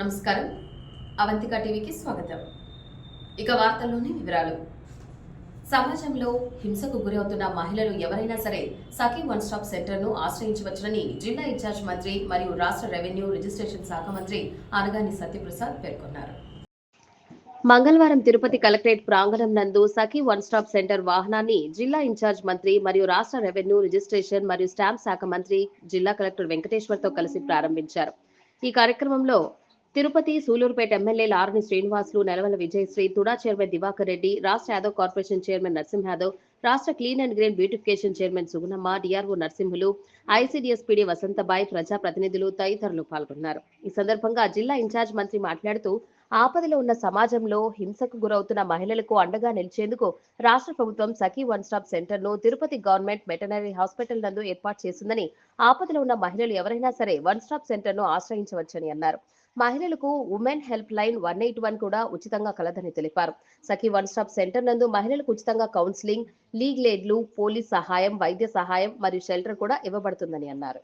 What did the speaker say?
నమస్కారం. అవంతిక టీవీకి స్వాగతం. ఇక వార్తల్లోని వివరాలు. సమాజంలో హింసకు గురవుతున్న మహిళలు ఎవరైనా సరే సఖీ వన్ స్టాప్ సెంటర్ను ఆశ్రయించవచ్చునని జిల్లా ఇన్ఛార్జ్ మంత్రి మరియు రాష్ట్ర రెవెన్యూ రిజిస్ట్రేషన్ శాఖ మంత్రి అనగాని సత్యప్రసాద్ పేర్కొన్నారు. మంగళవారం తిరుపతి కలెక్టరేట్ ప్రాంగణం నందు సఖీ వన్ స్టాప్ సెంటర్ వాహనాన్ని జిల్లా ఇన్ఛార్జ్ మంత్రి మరియు రాష్ట్ర రెవెన్యూ రిజిస్ట్రేషన్ మరియు స్టాంప్ శాఖ మంత్రి జిల్లా కలెక్టర్ వెంకటేశ్వర్తో కలిసి ప్రారంభించారు. ఈ కార్యక్రమంలో Tirupati Sullurpeta MLA Arani Srinivasulu Nelavala Vijayasree TUDA chairman Diwakar Reddy రాష్ట్ర యాదవ్ కార్పొరేషన్ చైర్మన్ నరసింహ యాదవ్ రాష్ట్ర clean and green beautification chairman Sugunamma DRO Narasimhulu ICDS PD Vasanthabai ప్రజా ప్రతినిధులు తదితరులు పాల్గొన్నారు. ఈ సందర్భంగా జిల్లా ఇన్ఛార్జ్ మంత్రి మాట్లాడుతూ ఆపదలో ఉన్న సమాజంలో హింసకు గురవుతున్న మహిళలకు అండగా నిలిచేందుకు రాష్ట్ర ప్రభుత్వం సఖీ వన్ స్టాప్ సెంటర్ను తిరుపతి గవర్నమెంట్ వెటనరీ హాస్పిటల్ నందు ఏర్పాటు చేసిందని ఆపదలో ఉన్న మహిళలు ఎవరైనా సరే వన్ స్టాప్ సెంటర్ను ఆశ్రయించవచ్చని అన్నారు. మహిళలకు women help line one eight one కూడా ఉచితంగా కలదని తెలిపారు. సఖీ వన్ స్టాప్ సెంటర్ నందు మహిళలకు ఉచితంగా కౌన్సిలింగ్ లీగ్ లేడ్లు పోలీస్ సహాయం వైద్య సహాయం మరియు షెల్టర్ కూడా ఇవ్వబడుతుందని అన్నారు.